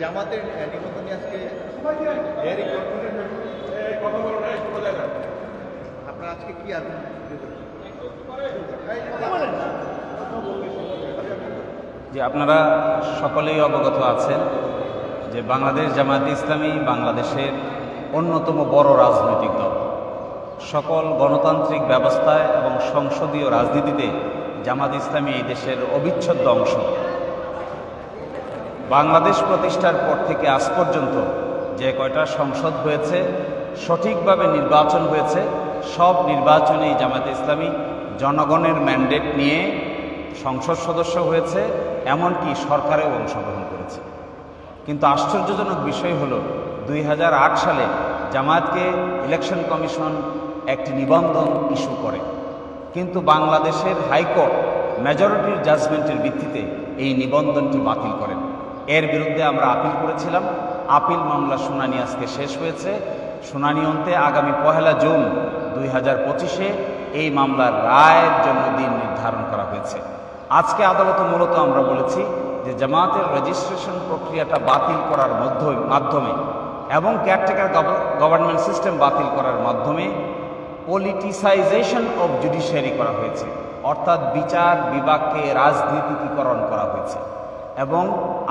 জামাতের নিবন্ধনে আজকে আপনার আজকে কি আর যে আপনারা সকলেই অবগত আছেন যে বাংলাদেশ জামায়াতে ইসলামী বাংলাদেশের অন্যতম বড় রাজনৈতিক দল। সকল গণতান্ত্রিক ব্যবস্থায় এবং সংসদীয় রাজনীতিতে জামাত ইসলামী এই দেশের অবিচ্ছেদ্য অংশ। বাংলাদেশ প্রতিষ্ঠার পর থেকে আজ পর্যন্ত যে কয়টা সংসদ হয়েছে, সঠিকভাবে নির্বাচন হয়েছে, সব নির্বাচনেই জামাতে ইসলামী জনগণের ম্যান্ডেট নিয়ে সংসদ সদস্য হয়েছে, এমনকি সরকারেও অংশগ্রহণ করেছে। কিন্তু আশ্চর্যজনক বিষয় হল, দুই হাজার আট সালে জামায়াতকে ইলেকশন কমিশন একটি নিবন্ধন ইস্যু করে। কিন্তু বাংলাদেশের হাইকোর্ট মেজরিটির জাজমেন্টের ভিত্তিতে এই নিবন্ধনটি বাতিল করেন। এর বিরুদ্ধে আমরা আপিল করেছিলাম। আপিল মামলা শুনানি আজকে শেষ হয়েছে। শুনানি অন্তে আগামী পহেলা জুন দুই হাজার পঁচিশে এই মামলার রায়ের জন্য দিন নির্ধারণ করা হয়েছে। আজকে আদালতে মূলত আমরা বলেছি যে জামায়াতের রেজিস্ট্রেশন প্রক্রিয়াটা বাতিল করার মাধ্যমে এবং কেয়ারটেকার গভর্নমেন্ট সিস্টেম বাতিল করার মাধ্যমে পলিটিসাইজেশন অব জুডিশিয়ারি করা হয়েছে। অর্থাৎ বিচার বিভাগকে রাজনীতিকীকরণ করা হয়েছে। এবং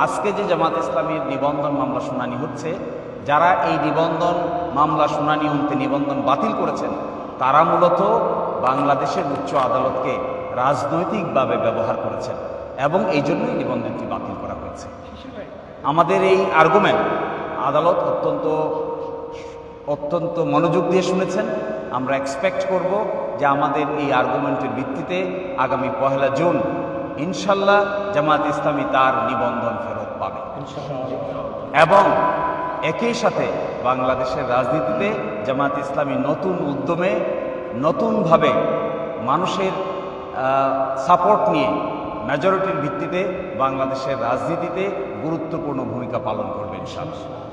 আজকে যে জামাত ইসলামীর নিবন্ধন মামলা শুনানি হচ্ছে, যারা এই নিবন্ধন মামলা শুনানি অন্তে নিবন্ধন বাতিল করেছেন, তারা মূলত বাংলাদেশের উচ্চ আদালতকে রাজনৈতিকভাবে ব্যবহার করেছেন এবং এই জন্যই নিবন্ধনটি বাতিল করা হয়েছে। আমাদের এই আর্গুমেন্ট আদালত অত্যন্ত অত্যন্ত মনোযোগ দিয়ে শুনেছেন। আমরা এক্সপেক্ট করব যে আমাদের এই আর্গুমেন্টের ভিত্তিতে আগামী পহেলা জুন ইনশাল্লাহ জামাত ইসলামী তার নিবন্ধন ফেরত পাবে। এবং একই সাথে বাংলাদেশের রাজনীতিতে জামাত ইসলামী নতুন উদ্যমে নতুনভাবে মানুষের সাপোর্ট নিয়ে মেজরিটির ভিত্তিতে বাংলাদেশের রাজনীতিতে গুরুত্বপূর্ণ ভূমিকা পালন করবে ইনশাআল্লাহ